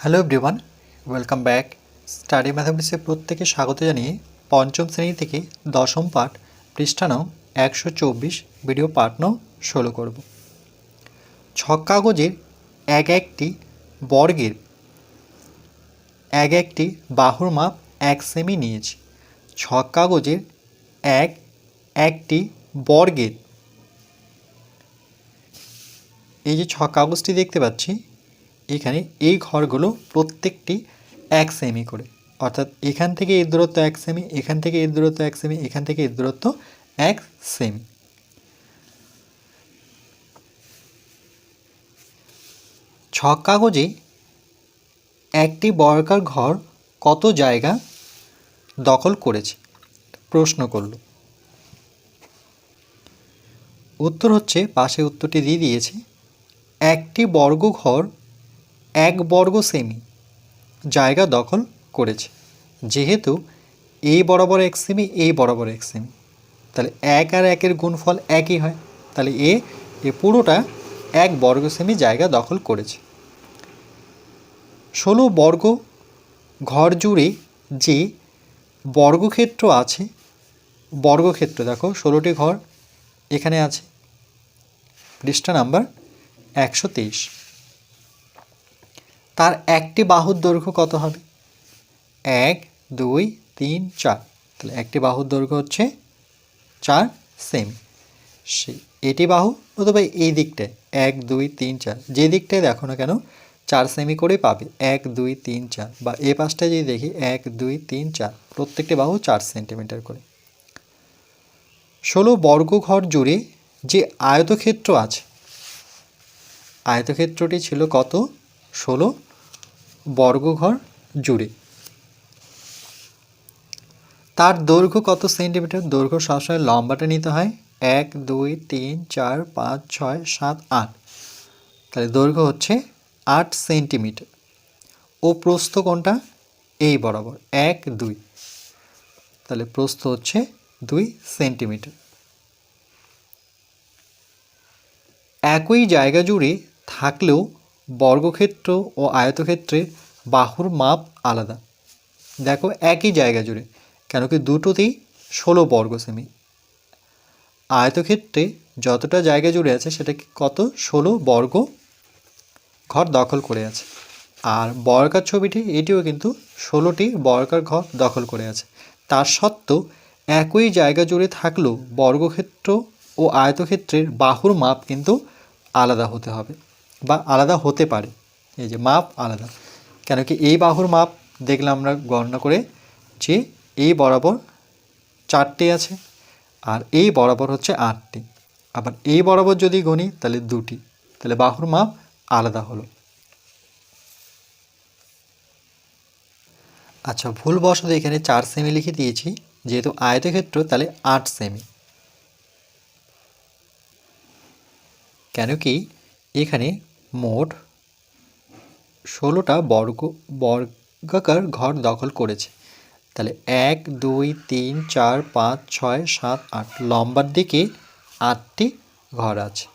Hello everyone welcome back study ম্যাথামেটিক্সে প্রত্যেকে স্বাগত জানিয়ে পঞ্চম শ্রেণি থেকে দশম পাঠ পৃষ্ঠা নং একশো চব্বিশ ভিডিও পাঠ নং ষোলো করব। ছক কাগজের এক একটি বর্গের এক একটি বাহুর মাপ এক সেমি নিয়েছি। ছক কাগজের এক একটি বর্গের এই যে ছক কাগজটি দেখতে পাচ্ছি এখানে এই ঘরগুলো প্রত্যেকটি এক সেমি করে। অর্থাৎ এখান থেকে এর দূরত্ব এক সেমি এখান থেকে এর দূরত্ব এক সেমি এখান থেকে এর দূরত্ব এক সেমি ছক কাগজে একটি বর্গাকার ঘর কত জায়গা দখল করেছে? প্রশ্ন করল। উত্তর হচ্ছে, পাশে উত্তরটি দিয়ে দিয়েছে, একটি বর্গ ঘর এক বর্গ সেমি। জায়গা দখল করেছে। যেহেতু এই বরাবর এক সেমি এই বরাবর এক সেমি। তাহলে এক আর একের গুণফল একই হয়। তাহলে এ এ পুরোটা এক বর্গ সেমি জায়গা দখল করেছে। ষোলো বর্গ ঘর জুড়ে যে বর্গক্ষেত্র আছে, বর্গক্ষেত্র দেখো, ষোলোটি ঘর এখানে আছে। পৃষ্ঠা নাম্বার একশো তেইশ। তার একটি বাহুর দৈর্ঘ্য কত হবে? এক, দুই, তিন, চার। তাহলে একটি বাহুর দৈর্ঘ্য হচ্ছে চার সেমি। সে, এটি বাহু অথবা এই দিকটায়। এক, দুই, তিন, চার। যে দিকটায় দেখো না কেন, চার সেমি করে পাবে। এক, দুই, তিন, চার। বা এ পাশটায় যদি দেখি, এক, দুই, তিন, চার। প্রত্যেকটি বাহু চার সেন্টিমিটার করে। ষোলো বর্গ ঘর জুড়ে যে আয়তক্ষেত্র আছে, আয়তক্ষেত্রটি ছিল কত? ষোলো বর্গঘর জুড়ে। তার দৈর্ঘ্য কত সেন্টিমিটার? দৈর্ঘ্য সবসময় লম্বাটা নিতে হয় এক, দুই, তিন, চার, পাঁচ, ছয়, সাত, আট। তাহলে দৈর্ঘ্য হচ্ছে আট সেন্টিমিটার। ও প্রস্থ কোনটা? এই বরাবর, এক, দুই। তাহলে প্রস্থ হচ্ছে দুই সেন্টিমিটার। একই জায়গা জুড়ে থাকলেও বর্গক্ষেত্র ও আয়তক্ষেত্রে বাহুর মাপ আলাদা। দেখো একই জায়গা জুড়ে, কেন কি দুটোতেই ষোলো বর্গ সেমি। আয়তক্ষেত্রে যতটা জায়গা জুড়ে আছে সেটা কত? ষোলো বর্গ ঘর দখল করে আছে। আর বর্গার ছবিটি, এটিও কিন্তু ষোলোটি বর্গার ঘর দখল করে আছে। তার সত্ত্বেও একই জায়গা জুড়ে থাকলেও বর্গক্ষেত্র ও আয়তক্ষেত্রের বাহুর মাপ কিন্তু আলাদা হতে হবে। বা আলাদা হতে পারে। এই যে মাপ আলাদা। কেন কি এই বাহুর মাপ দেখলাম আমরা গণনা করে যে এই বরাবর চারটে আছে আর এই বরাবর হচ্ছে আটটি। আবার এই বরাবর যদি গণি তাহলে দুটি। তাহলে বাহুর মাপ আলাদা হলো। আচ্ছা ভুলবশত এখানে চার সেমি লিখে দিয়েছি। যেহেতু আয়তক্ষেত্র তাহলে আট সেমি কেন কি এখানে মোট ষোলোটা বর্গ, বর্গাকার ঘর দখল করেছে। তাহলে এক, দুই, তিন, চার, পাঁচ, ছয়, সাত, আট লম্বার দিকে আটটি ঘর আছে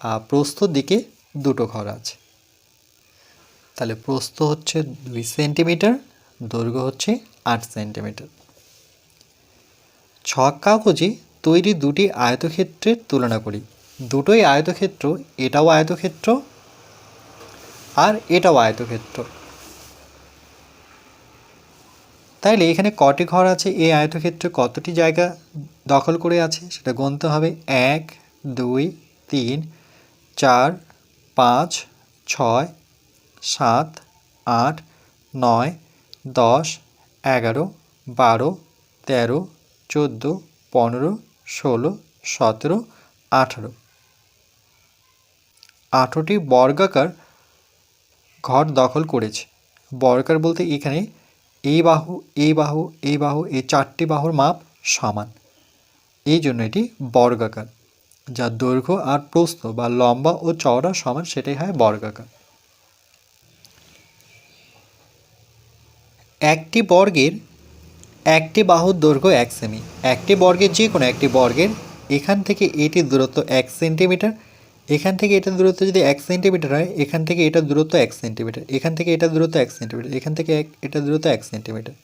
আর প্রস্থর দিকে দুটো ঘর আছে। তাহলে প্রস্থ হচ্ছে দুই সেন্টিমিটার, দৈর্ঘ্য হচ্ছে আট সেন্টিমিটার। ছক কাগজে তৈরি দুটি আয়তক্ষেত্রের তুলনা করি। দুটোই আয়তক্ষেত্র, এটাও আয়তক্ষেত্র আর এটাও আয়তক্ষেত্র। তাইলে এখানে কটি ঘর আছে? এই আয়তক্ষেত্রে কতটি জায়গা দখল করে আছে? সেটা গণতে হবে এক, দুই, তিন, চার, পাঁচ, ছয়, সাত, আট, নয়, দশ, এগারো, বারো, তেরো, চোদ্দ, পনেরো, ষোলো, সতেরো, আঠারো। আঠেরোটি বর্গাকার ঘর দখল করেছে। বর্গাকার বলতে এখানে এই বাহু এই বাহু এই বাহু এই চারটি বাহুর মাপ সমান। এই জন্য এটি বর্গাকার, যার দৈর্ঘ্য আর প্রস্থ বা লম্বা ও চওড়া সমান সেটাই হয় বর্গাকার। একটি বর্গের একটি বাহুর দৈর্ঘ্য এক সেমি, একটি বর্গের যে কোনো একটি বর্গের এখান থেকে এটির দূরত্ব এক সেন্টিমিটার এখান থেকে এটার দূরত্ব যদি এক সেন্টিমিটার হয়, এখান থেকে এটার দূরত্ব এক সেন্টিমিটার, এখান থেকে এটার দূরত্ব এক সেন্টিমিটার, এখান থেকে এক এটার দূরত্ব এক সেন্টিমিটার।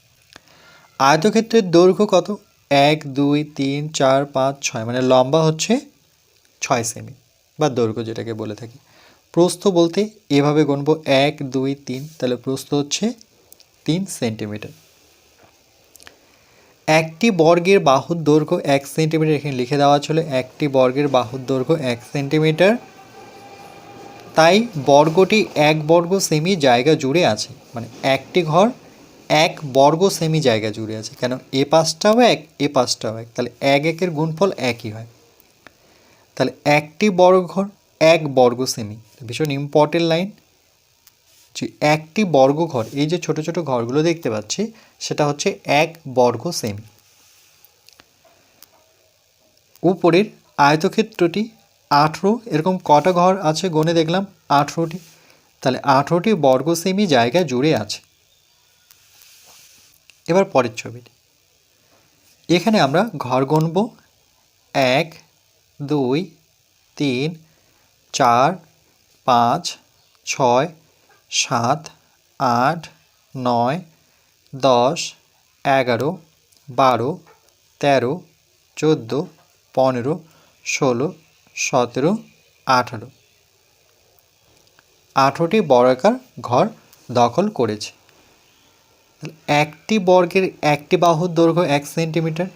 আয়তক্ষেত্রের দৈর্ঘ্য কত? এক, দুই, তিন, চার, পাঁচ, ছয় মানে লম্বা হচ্ছে ছয় সেমি, বা দৈর্ঘ্য যেটাকে বলে থাকি। প্রস্থ বলতে এভাবে গণবো এক, দুই, তিন, তাহলে প্রস্থ হচ্ছে তিন সেন্টিমিটার। একটি বর্গের বাহুর দৈর্ঘ্য এক সেন্টিমিটার, এখানে লিখে দেওয়া ছিল একটি বর্গের বাহুর দৈর্ঘ্য এক সেন্টিমিটার। তাই বর্গটি এক বর্গ সেমি জায়গা জুড়ে আছে মানে একটি ঘর এক বর্গ সেমি জায়গা জুড়ে আছে। কেন? এ পাশটাও এক, এ পাশটাও এক। তাহলে এক একের গুণফল একই হয়। তাহলে একটি বর্গ ঘর এক বর্গ সেমি। ভীষণ ইম্পর্টেন্ট লাইন যে একটি বর্গ ঘর এই যে ছোট ছোট ঘরগুলো দেখতে পাচ্ছি, সেটা হচ্ছে এক বর্গ সেমি। উপরের আয়তক্ষেত্রটি আঠেরো, এরকম কটা ঘর আছে গণে দেখলাম, আঠেরোটি। তাহলে আঠেরোটি বর্গ সেমি জায়গা জুড়ে আছে। এবার পরের ছবিটি। এখানে আমরা ঘর গণব এক, দুই, তিন, চার, পাঁচ, ছয় সাত, আট, নয়, দশ, এগারো, বারো, তেরো, চোদ্দ, পনেরো, ষোলো, সতেরো, আঠারো। আঠেরোটি বর্গাকার ঘর দখল করেছে। একটি বর্গের একটি বাহুর দৈর্ঘ্য এক সেন্টিমিটার?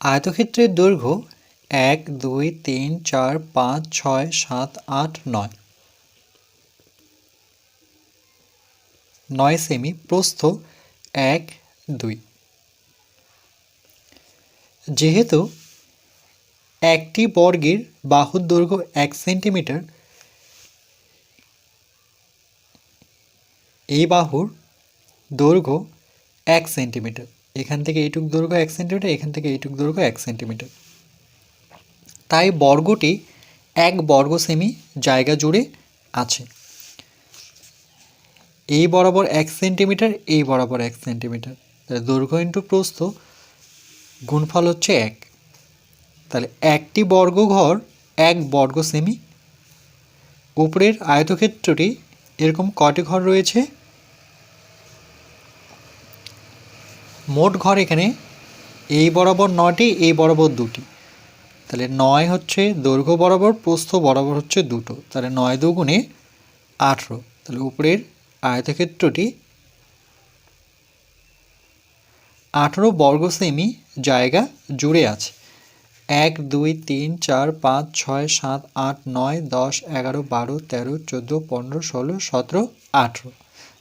আয়তক্ষেত্রের দৈর্ঘ্য এক, দুই, তিন, চার, পাঁচ, ছয়, সাত, আট, নয়। নয় সেমি প্রস্থ এক, দুই। যেহেতু একটি বর্গের বাহুর দৈর্ঘ্য এক সেন্টিমিটার, এই বাহুর দৈর্ঘ্য এক সেন্টিমিটার। এখান থেকে এইটুক দৈর্ঘ্য এক সেন্টিমিটার, এখান থেকে এইটুক দৈর্ঘ্য এক সেন্টিমিটার। তাই বর্গটি এক বর্গ সেমি জায়গা জুড়ে আছে। এই বরাবর এক সেন্টিমিটার এই বরাবর এক সেন্টিমিটার তাহলে দৈর্ঘ্য ইন্টু প্রস্থ গুণফল হচ্ছে এক। তাহলে একটি বর্গ ঘর, এক বর্গ সেমি উপরের আয়তক্ষেত্রটি এরকম কটি ঘর রয়েছে? মোট ঘর এখানে এই বরাবর নটি এই বরাবর দুটি। তাহলে নয় হচ্ছে দৈর্ঘ্য বরাবর, প্রস্থ বরাবর হচ্ছে দুটো। তাহলে নয় দুগুণে আঠেরো। তাহলে উপরের আয়তক্ষেত্রটি আঠেরো বর্গ সেমি জায়গা জুড়ে আছে। এক, দুই, তিন, চার, পাঁচ, ছয়, সাত, আট, নয়, দশ, এগারো, বারো, তেরো, চোদ্দ, পনেরো, ষোলো, সতেরো, আঠেরো।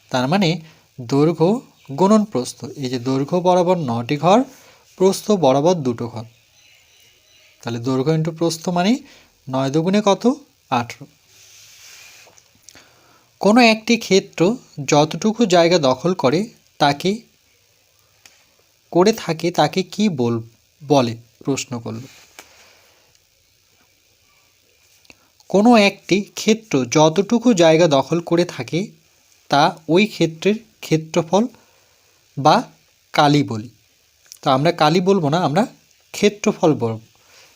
তার মানে দৈর্ঘ্য গুণন প্রস্থ এই যে দৈর্ঘ্য বরাবর নটি ঘর, প্রস্থ বরাবর দুটো ঘর। তাহলে দৈর্ঘ্য ইন্টু প্রস্থ মানে নয় দুগুণে কত? আঠেরো। কোনো একটি ক্ষেত্র যতটুকু জায়গা দখল করে তাকে, করে থাকে তাকে কি বল, বলে? প্রশ্ন করল। কোনো একটি ক্ষেত্র যতটুকু জায়গা দখল করে থাকে তা ওই ক্ষেত্রের ক্ষেত্রফল বা কালি বলি। তো আমরা কালি বলব না, আমরা ক্ষেত্রফল বলব।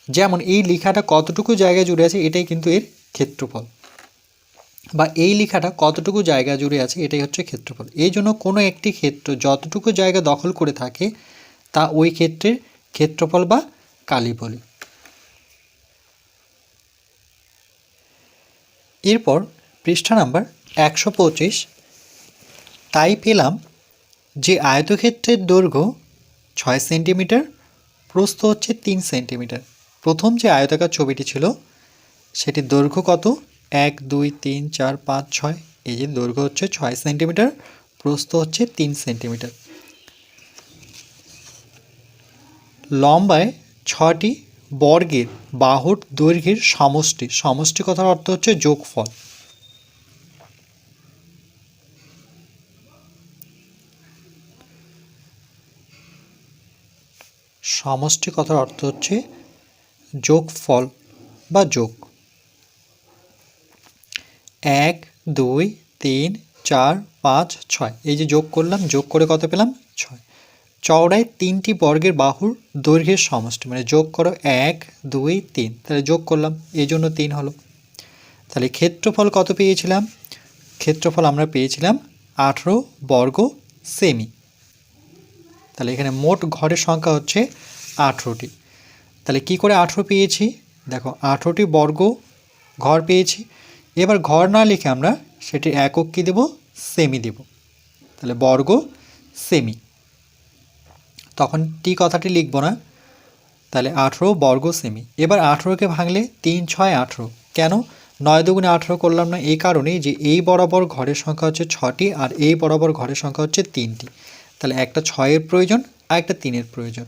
যেমন এই লেখাটা কতটুকু জায়গা জুড়ে আছে, এটাই কিন্তু এর ক্ষেত্রফল। বা এই লেখাটা কতটুকু জায়গা জুড়ে আছে, এটাই হচ্ছে ক্ষেত্রফল। এই জন্য কোনো একটি ক্ষেত্র যতটুকু জায়গা দখল করে থাকে, তা ওই ক্ষেত্রের ক্ষেত্রফল বা কালি বলি এরপর পৃষ্ঠা নাম্বার একশো পঁচিশ, তাই পেলাম যে আয়তক্ষেত্রের দৈর্ঘ্য ছয় সেন্টিমিটার, প্রস্থ হচ্ছে তিন সেন্টিমিটার। প্রথম যে আয়তাকার ছবিটি ছিল, সেটির দৈর্ঘ্য কত? এক, দুই, তিন, চার, পাঁচ, ছয়। এই যে দৈর্ঘ্য হচ্ছে ছয় সেন্টিমিটার, প্রস্থ হচ্ছে তিন সেন্টিমিটার। লম্বায় ছটি বর্গের বাহুর দৈর্ঘ্যের সমষ্টি। সমষ্টি কথার অর্থ হচ্ছে যোগফল। সমষ্টি কথার অর্থ হচ্ছে যোগফল বা যোগ। এক, দুই, তিন, চার, পাঁচ, ছয়। এই যে যোগ করলাম, যোগ করে কত পেলাম? ছয়। চওড়ায় তিনটি বর্গের বাহুর দৈর্ঘ্যের সমষ্টি মানে যোগ করো এক, দুই, তিন। তাহলে যোগ করলাম, এই জন্য তিন হলো। তাহলে ক্ষেত্রফল কত পেয়েছিলাম? ক্ষেত্রফল আমরা পেয়েছিলাম আঠেরো বর্গ সেমি। তাহলে এখানে মোট ঘরের সংখ্যা হচ্ছে আঠেরোটি। তাহলে কি করে আঠেরো পেয়েছি? দেখো, আঠেরোটি বর্গ ঘর পেয়েছি। এবার ঘর না লিখে আমরা সেটি একক কী দেব সেমি দেব। তাহলে বর্গ সেমি তখন টি কথাটি লিখব না। তাহলে আঠেরো বর্গ সেমি এবার আঠেরোকে ভাঙলে তিন, ছয়, আঠেরো। কেন? নয় দুগুণে আঠেরো করলাম না এই কারণেই যে এই বরাবর ঘরের সংখ্যা হচ্ছে ছটি আর এই বরাবর ঘরের সংখ্যা হচ্ছে তিনটি। তাহলে একটা ছয়ের প্রয়োজন আর একটা তিনের প্রয়োজন।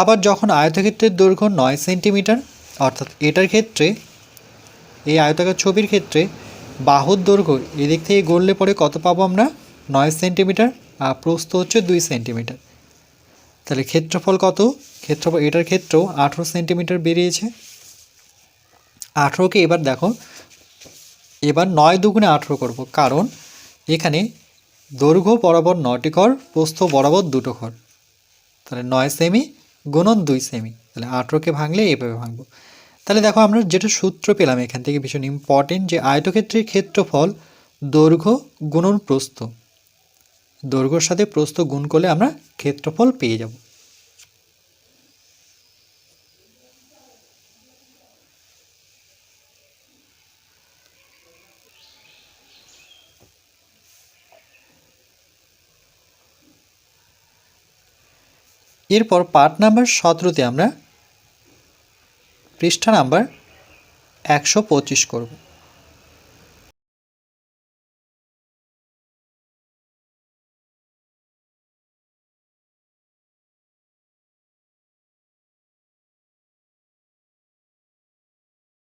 আবার যখন আয়তক্ষেত্রের দৈর্ঘ্য নয় সেন্টিমিটার, অর্থাৎ এটার ক্ষেত্রে, এই আয়তাকার ছবির ক্ষেত্রে বাহুর দৈর্ঘ্য এদিক থেকে গড়লে পরে কত পাবো আমরা? নয় সেন্টিমিটার, আর প্রস্থ হচ্ছে দুই সেন্টিমিটার। তাহলে ক্ষেত্রফল কত? ক্ষেত্রফল, এটার ক্ষেত্রেও আঠেরো সেন্টিমিটার বেরিয়েছে। আঠেরোকে এবার দেখো, এবার নয় দুগুণে আঠেরো করব, কারণ এখানে দৈর্ঘ্য বরাবর নটি ঘর প্রস্থ বরাবর দুটো ঘর তাহলে নয় সেমি গুণন দুই সেমি। তাহলে আঠেরোকে ভাঙলে এভাবে ভাঙবো। তাহলে দেখো আমরা যেটা সূত্র পেলাম এখান থেকে ভীষণ ইম্পর্টেন্ট যে আয়তক্ষেত্রের ক্ষেত্রফল দৈর্ঘ্য গুণন প্রস্থ। দৈর্ঘ্যর সাথে প্রস্থ গুণ করলে আমরা ক্ষেত্রফল পেয়ে যাব। এরপর পার্ট নাম্বার সতেরোতে আমরা পৃষ্ঠা নাম্বার একশো পঁচিশ করব।